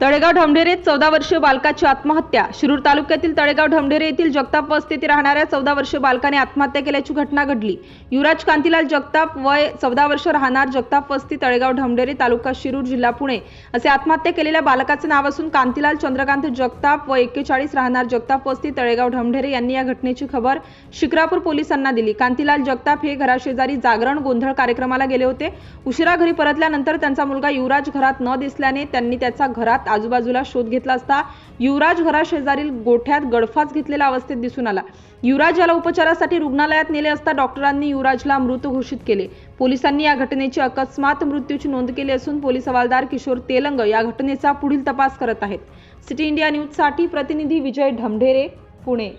तळेगाव ढमढेरेत चौदा वर्षीय बालकाची आत्महत्या. शिरूर तालुक्यातील तळेगाव ढमढेरे येथील जगताप वस्ती येथे राहणाऱ्या चौदा वर्षीय बालकाने आत्महत्या केल्याची घटना घडली. युवराज कांतीलाल जगताप वय चौदा वर्ष राहणार जगताप वस्ती तळेगाव ढमढेरे तालुका शिरूर जिल्हा पुणे. असे आत्महत्या केलेल्या बालकाचे नाव असून कांतीलाल चंद्रकांत जगताप व एक्केचाळीस राहणार जगताप वस्ती तळेगाव ढमढेरे यांनी या घटनेची खबर शिक्रापूर पोलिसांना दिली. कांतीलाल जगताप हे घराशेजारी जागरण गोंधळ कार्यक्रमाला गेले होते. उशिरा घरी परतल्यानंतर त्यांचा मुलगा युवराज घरात न दिसल्याने त्यांनी त्याचा घरात आजूबाजूला शोध घेतला असता युवराज घराशेजारील गोठ्यात गडफास घेतलेल्या अवस्थेत दिसून आला. युवराज याला उपचारासाठी रुग्णालयात नेले असता डॉक्टरांनी युवराजला मृत घोषित केले. पोलिसांनी या घटनेची अकस्मात मृत्यूची नोंद केली असून पोलीस हवालदार किशोर तेलंग या घटनेचा पुढील तपास करत आहेत. सिटी इंडिया न्यूजसाठी प्रतिनिधी विजय ढमढेरे पुणे.